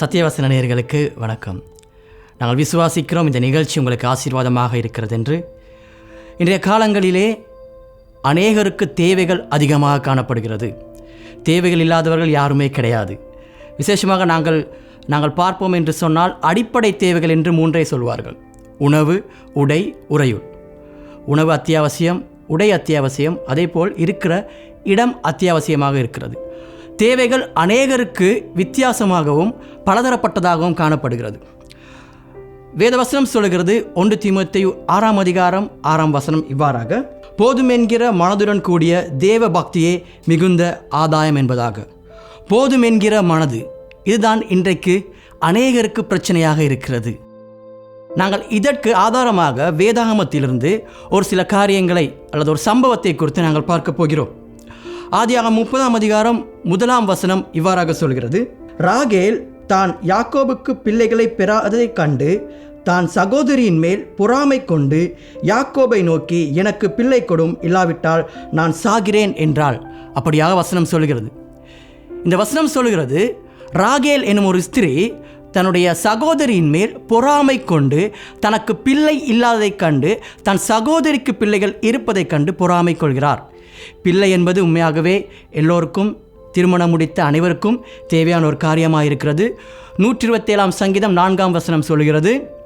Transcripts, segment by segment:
சத்தியவசன நேயர்களுக்கு வணக்கம். நாங்கள் விசுவாசிக்கிறோம் இந்த நிகழ்ச்சி உங்களுக்கு ஆசீர்வாதமாக இருக்கிறது என்று இன்றைய காலங்களிலே அநேகருக்கு தேவைகள் அதிகமாக காணப்படுகிறது. தேவைகள் இல்லாதவர்கள் யாருமே கிடையாது. விசேஷமாக நாங்கள் நாங்கள் பார்ப்போம் என்று சொன்னால் அடிப்படை தேவைகள் என்று மூன்றே சொல்வார்கள். உணவு உடை உறையுள். உணவு அத்தியாவசியம் உடை அத்தியாவசியம் அதேபோல் இருக்கிற இடம் அத்தியாவசியமாக இருக்கிறது. தேவைகள் அநேகருக்கு வித்தியாசமாகவும் பலதரப்பட்டதாகவும் காணப்படுகிறது. வேதவசனம் சொல்கிறது ஒன்று தீமோத்தேயு ஆறாம் அதிகாரம் ஆறாம் வசனம் இவ்வாறாக போதும் என்கிற மனதுடன் கூடிய தேவ பக்தியே மிகுந்த ஆதாயம் என்பதாக. போதும் என்கிற மனது இதுதான் இன்றைக்கு அநேகருக்கு பிரச்சனையாக இருக்கிறது. நாங்கள் இதற்கு ஆதாரமாக வேதாகமத்திலிருந்து ஒரு சில காரியங்களை அல்லது ஒரு சம்பவத்தை குறித்து நாங்கள் பார்க்க போகிறோம். ஆதியாக முப்பதாம் அதிகாரம் முதலாம் வசனம் இவ்வாறாக சொல்கிறது. ராகேல் தான் யாக்கோபுக்கு பிள்ளைகளை பெறாததைக் கண்டு தான் சகோதரியின் மேல் பொறாமை கொண்டு யாக்கோபை நோக்கி எனக்கு பிள்ளை கொடும் இல்லாவிட்டால் நான் சாகிறேன் என்றாள். அப்படியாக வசனம் சொல்கிறது. இந்த வசனம் சொல்கிறது ராகேல் எனும் ஒரு ஸ்திரீ தன்னுடைய சகோதரியின் மேல் பொறாமை கொண்டு தனக்கு பிள்ளை இல்லாததைக் கண்டு தன் சகோதரிக்கு பிள்ளைகள் இருப்பதைக் கண்டு பொறாமை கொள்கிறார். பிள்ளை என்பது உண்மையாகவே எல்லோருக்கும் திருமணம் முடித்த அனைவருக்கும் தேவையான ஒரு காரியமாக இருக்கிறது நூற்றி இருபத்தேழாம் சங்கீதம் நான்காம் வசனம் சொல்கிறது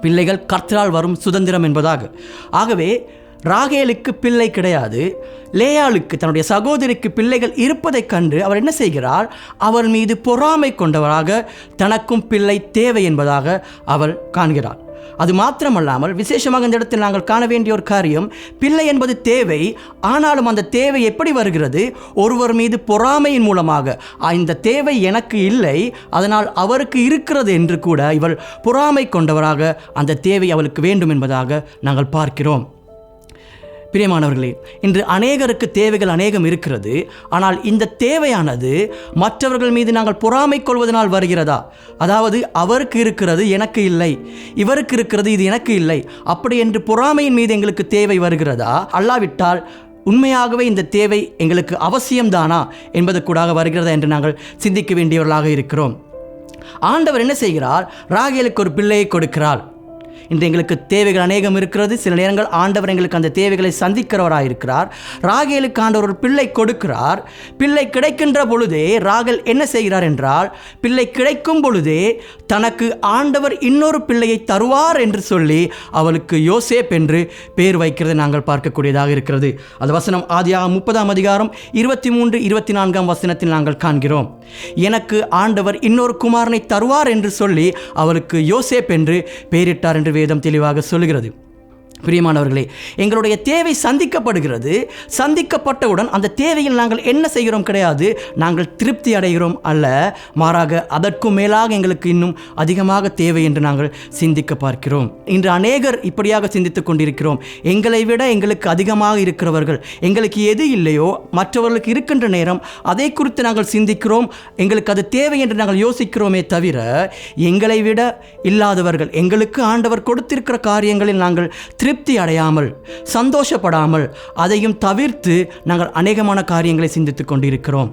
பிள்ளைகள் கர்த்தரால் வரும் சுதந்திரம் என்பதாக. ஆகவே ராகேலுக்கு பிள்ளை கிடையாது. லேயாளுக்கு தன்னுடைய சகோதரிக்கு பிள்ளைகள் இருப்பதைக் கண்டு அவர் என்ன செய்கிறார்? அவர் மீது பொறாமை கொண்டவராக தனக்கும் பிள்ளை தேவை என்பதாக அவள் காண்கிறார். அது மாத்திரமல்லாமல் விசேஷமாக இந்த இடத்தில் நாங்கள் காண வேண்டிய ஒரு காரியம் பிள்ளை என்பது தேவை ஆனாலும் அந்த தேவை எப்படி வருகிறது? ஒருவர் மீது பொறாமையின் மூலமாக. இந்த தேவை எனக்கு இல்லை அதனால் அவருக்கு இருக்கிறது என்று கூட இவள் பொறாமை கொண்டவராக அந்த தேவை அவளுக்கு வேண்டும் என்பதாக நாங்கள் பார்க்கிறோம். பிரியமானவர்களே இன்று அநேகருக்கு தேவைகள் அநேகம் இருக்கிறது. ஆனால் இந்த தேவையானது மற்றவர்கள் மீது நாங்கள் பொறாமை கொள்வதனால் வருகிறதா? அதாவது அவருக்கு இருக்கிறது எனக்கு இல்லை இவருக்கு இருக்கிறது இது எனக்கு இல்லை அப்படி என்று பொறாமையின் மீது எங்களுக்கு தேவை வருகிறதா? அல்லாவிட்டால் உண்மையாகவே இந்த தேவை எங்களுக்கு அவசியம்தானா? என்பது கூடாக வருகிறதா என்று நாங்கள் சிந்திக்க வேண்டியவர்களாக இருக்கிறோம். ஆண்டவர் என்ன செய்கிறார்? ராகேலுக்கு ஒரு பிள்ளையை கொடுக்கிறார். இன்று எங்களுக்கு தேவைகள் அநேகம் இருக்கிறது. சில நேரங்கள் ஆண்டவர் எங்களுக்கு அந்த தேவைகளை சந்திக்கிறவராக இருக்கிறார் ராகேலுக்கு ஆண்டவர் ஒரு பிள்ளை கொடுக்கிறார். பிள்ளை கிடைக்கின்ற பொழுதே ராகல் என்ன செய்கிறார் என்றால் பிள்ளை கிடைக்கும் பொழுதே தனக்கு ஆண்டவர் இன்னொரு பிள்ளையை தருவார் என்று சொல்லி அவளுக்கு யோசேப் என்று பேர் வைக்கிறதை நாங்கள் பார்க்கக்கூடியதாக இருக்கிறது. அது வசனம் ஆதியாக முப்பதாம் அதிகாரம் இருபத்தி மூன்று இருபத்தி நான்காம் வசனத்தில் நாங்கள் காண்கிறோம். எனக்கு ஆண்டவர் இன்னொரு குமாரனை தருவார் என்று சொல்லி அவளுக்கு யோசேப் என்று பெயரிட்டார் என்று வேதம் தெளிவாக சொல்கிறது பிரியமானவர்களே எங்களுடைய தேவை சந்திக்கப்படுகிறது. சந்திக்கப்பட்டவுடன் அந்த தேவையில் நாங்கள் என்ன செய்கிறோம் கிடையாது. நாங்கள் திருப்தி அடைகிறோம் அல்ல. மாறாக அதற்கும் மேலாக எங்களுக்கு இன்னும் அதிகமாக தேவை என்று நாங்கள் சிந்திக்க பார்க்கிறோம். இன்று அநேகர் இப்படியாக சிந்தித்துக் கொண்டிருக்கிறோம். எங்களை விட எங்களுக்கு அதிகமாக இருக்கிறவர்கள் எங்களுக்கு எது இல்லையோ மற்றவர்களுக்கு இருக்கின்ற நேரம் அதை குறித்து நாங்கள் சிந்திக்கிறோம். எங்களுக்கு அது தேவை என்று நாங்கள் யோசிக்கிறோமே தவிர எங்களை விட இல்லாதவர்கள் எங்களுக்கு ஆண்டவர் கொடுத்திருக்கிற காரியங்களில் நாங்கள் திருப்தி அடையாமல் சந்தோஷப்படாமல் அதையும் தவிர்த்து நாங்கள் அநேகமான காரியங்களை சிந்தித்துக் கொண்டிருக்கிறோம்.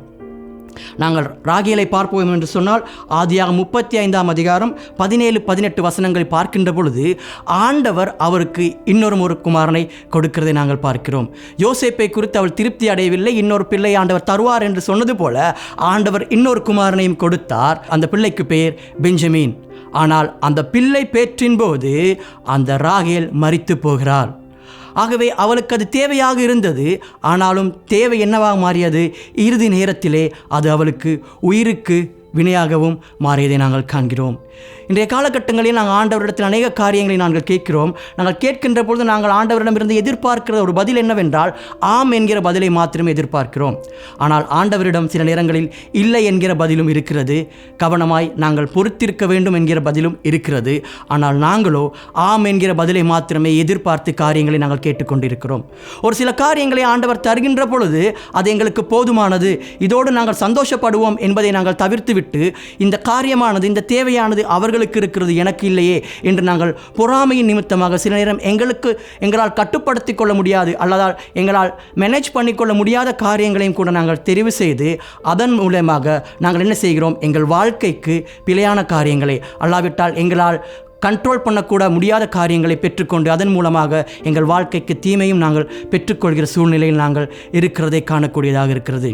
நாங்கள் ராகியலை பார்ப்போம் என்று சொன்னால் ஆதியாக முப்பத்தி ஐந்தாம் அதிகாரம் பதினேழு பதினெட்டு வசனங்களை பார்க்கின்ற பொழுது ஆண்டவர் அவருக்கு இன்னொரு ஒரு குமாரனை கொடுக்கிறதை நாங்கள் பார்க்கிறோம். யோசேப்பை குறித்து அவள் திருப்தி அடையவில்லை இன்னொரு பிள்ளை ஆண்டவர் தருவார் என்று சொன்னது போல ஆண்டவர் இன்னொரு குமாரனையும் கொடுத்தார். அந்த பிள்ளைக்கு பெயர் பெஞ்சமின். ஆனால் அந்த பிள்ளை பேற்றின் போது அந்த ராகேல் மறித்து போகிறாள். ஆகவே அவளுக்கு அது தேவையாக இருந்தது. ஆனாலும் தேவை என்னவாக மாறியது? இறுதி நேரத்திலே அது அவளுக்கு உயிருக்கு வினையாகவும் மாறியதை நாங்கள் காண்கிறோம். இன்றைய காலகட்டங்களில் நாங்கள் ஆண்டவரிடத்தில் அநேக காரியங்களை நாங்கள் கேட்கிறோம். நாங்கள் கேட்கின்ற பொழுது நாங்கள் ஆண்டவரிடமிருந்து எதிர்பார்க்கிற ஒரு பதில் என்னவென்றால் ஆம் என்கிற பதிலை மாத்திரமே எதிர்பார்க்கிறோம். ஆனால் ஆண்டவரிடம் சில நேரங்களில் இல்லை என்கிற பதிலும் இருக்கிறது. கவனமாய் நாங்கள் பொறுத்திருக்க வேண்டும் என்கிற பதிலும் இருக்கிறது. ஆனால் நாங்களோ ஆம் என்கிற பதிலை மாத்திரமே எதிர்பார்த்து காரியங்களை நாங்கள் கேட்டுக்கொண்டிருக்கிறோம். ஒரு சில காரியங்களை ஆண்டவர் தருகின்ற பொழுது அது எங்களுக்கு போதுமானது. இதோடு நாங்கள் சந்தோஷப்படுவோம் என்பதை நாங்கள் தவிர்த்துவிட்டு இந்த காரியமானது இந்த தேவையானது அவர்களுக்கு இருக்கிறது எனக்கு இல்லையே என்று நாங்கள் பொறாமையின் நிமித்தமாக சில நேரம் எங்களுக்கு எங்களால் கட்டுப்படுத்தி கொள்ள முடியாது அல்லதால் எங்களால் மேனேஜ் பண்ணிக்கொள்ள முடியாத காரியங்களையும் கூட நாங்கள் தெரிவு செய்து அதன் மூலமாக நாங்கள் என்ன செய்கிறோம்? எங்கள் வாழ்க்கைக்கு பிழையான காரியங்களை அல்லாவிட்டால் எங்களால் கண்ட்ரோல் பண்ணக்கூட முடியாத காரியங்களை பெற்றுக்கொண்டு அதன் மூலமாக எங்கள் வாழ்க்கைக்கு தீமையும் நாங்கள் பெற்றுக்கொள்கிற சூழ்நிலையில் நாங்கள் இருக்கிறதை காணக்கூடியதாக இருக்கிறது.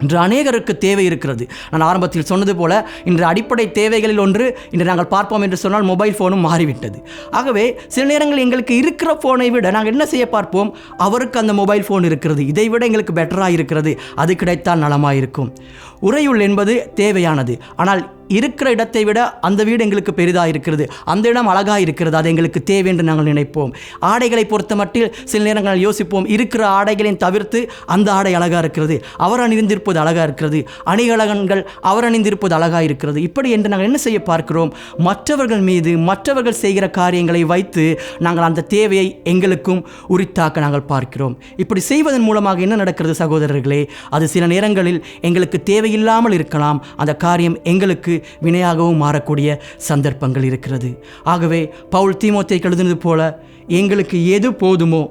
இன்று அநேகருக்கு தேவை இருக்கிறது. நான் ஆரம்பத்தில் சொன்னது போல இன்று அடிப்படை தேவைகளில் ஒன்று இன்று நாங்கள் பார்ப்போம் என்று சொன்னால் மொபைல் ஃபோனும் மாறிவிட்டது. ஆகவே சில நேரங்களில் எங்களுக்கு இருக்கிற ஃபோனை விட நாங்கள் என்ன செய்ய பார்ப்போம்? அவருக்கு அந்த மொபைல் ஃபோன் இருக்கிறது. இதை விட எங்களுக்கு பெட்டராக இருக்கிறது. அது கிடைத்தால் நலமாக இருக்கும். உறையுள் என்பது தேவையானது. ஆனால் இருக்கிற இடத்தை விட அந்த வீடு எங்களுக்கு பெரிதாக இருக்கிறது. அந்த இடம் அழகாக இருக்கிறது. அது எங்களுக்கு தேவை என்று நாங்கள் நினைப்போம். ஆடைகளை பொறுத்த மட்டில் சில நேரங்கள் யோசிப்போம். இருக்கிற ஆடைகளையும் தவிர்த்து அந்த ஆடை அழகாக இருக்கிறது. அவர் அணிந்திருப்பது அழகாக இருக்கிறது. அணிகலகன்கள் அவர் அணிந்திருப்பது அழகாக இருக்கிறது. இப்படி என்று நாங்கள் என்ன செய்ய பார்க்கிறோம்? மற்றவர்கள் மீது மற்றவர்கள் செய்கிற காரியங்களை வைத்து நாங்கள் அந்த தேவையை எங்களுக்கும் உரித்தாக்க நாங்கள் பார்க்கிறோம். இப்படி செய்வதன் மூலமாக என்ன நடக்கிறது சகோதரர்களே? அது சில நேரங்களில் எங்களுக்கு தேவையில்லாமல் இருக்கலாம். அந்த காரியம் எங்களுக்கு வினையாகவும் மாறக்கூடிய சந்தர்ப்பங்கள் இருக்கிறது. ஆகவே பவுல் தீமோத்தை எழுதினது போல எங்களுக்கு எது போதுமோ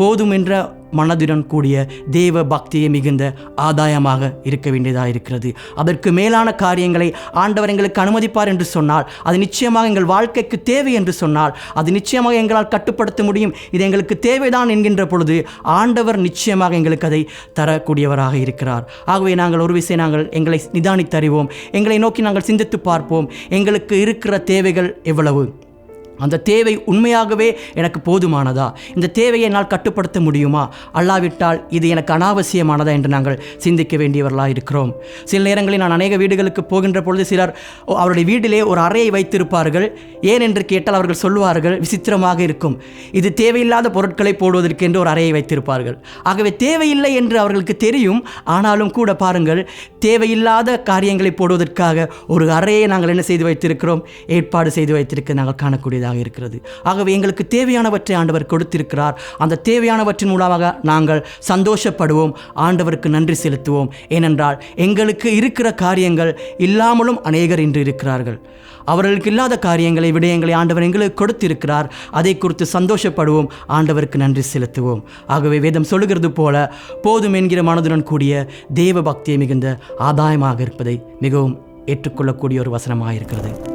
போதுமென்ற மனதுடன் கூடிய தேவ பக்தியை மிகுந்த ஆதாயமாக இருக்க வேண்டியதாக இருக்கிறது. அதற்கு மேலான காரியங்களை ஆண்டவர் எங்களுக்கு அனுமதிப்பார் என்று சொன்னால் அது நிச்சயமாக எங்கள் வாழ்க்கைக்கு தேவை என்று சொன்னால் அது நிச்சயமாக எங்களால் கட்டுப்படுத்த முடியும். இது எங்களுக்கு தேவைதான் என்கின்ற பொழுது ஆண்டவர் நிச்சயமாக எங்களுக்கு அதை தரக்கூடியவராக இருக்கிறார். ஆகவே நாங்கள் ஒரு விஷயம் நாங்கள் எங்களை நிதானித்தறிவோம். எங்களை நோக்கி நாங்கள் சிந்தித்து பார்ப்போம். எங்களுக்கு இருக்கிற தேவைகள் எவ்வளவு? அந்த தேவை உண்மையாகவே எனக்கு போதுமானதா? இந்த தேவையை என்னால் கட்டுப்படுத்த முடியுமா? அல்லாவிட்டால் இது எனக்கு அனாவசியமானதா என்று நாங்கள் சிந்திக்க வேண்டியவர்களாக இருக்கிறோம். சில நேரங்களில் நான் அநேக வீடுகளுக்கு போகின்ற பொழுது சிலர் ஓ, அவருடைய வீட்டிலே ஒரு அறையை வைத்திருப்பார்கள். ஏன் என்று கேட்டால் அவர்கள் சொல்வார்கள் விசித்திரமாக இருக்கும். இது தேவையில்லாத பொருட்களை போடுவதற்கு என்று ஒரு அறையை வைத்திருப்பார்கள். ஆகவே தேவையில்லை என்று அவர்களுக்கு தெரியும். ஆனாலும் கூட பாருங்கள் தேவையில்லாத காரியங்களை போடுவதற்காக ஒரு அறையை நாங்கள் என்ன செய்து வைத்திருக்கிறோம்? ஏற்பாடு செய்து வைத்திருக்க நாங்கள் காணக்கூடியதாக இருக்கிறது. ஆகவே எங்களுக்கு தேவையானவற்றை ஆண்டவர் கொடுத்திருக்கிறார். அந்த தேவையானவற்றின் மூலமாக நாங்கள் சந்தோஷப்படுவோம். ஆண்டவருக்கு நன்றி செலுத்துவோம். ஏனென்றால் எங்களுக்கு இருக்கிற காரியங்கள் இல்லாமலும் அநேகர் இன்று இருக்கிறார்கள். அவர்களுக்கு இல்லாத காரியங்களை விடயங்களை ஆண்டவர் எங்களுக்கு கொடுத்திருக்கிறார். அதை குறித்து சந்தோஷப்படுவோம். ஆண்டவருக்கு நன்றி செலுத்துவோம். ஆகவே வேதம் சொல்லுகிறது போல போதும் என்கிற மனதுடன் கூடிய தேவ பக்தியை மிகுந்த ஆதாயமாக இருப்பதை மிகவும் ஏற்றுக்கொள்ளக்கூடிய ஒரு வசனமாக இருக்கிறது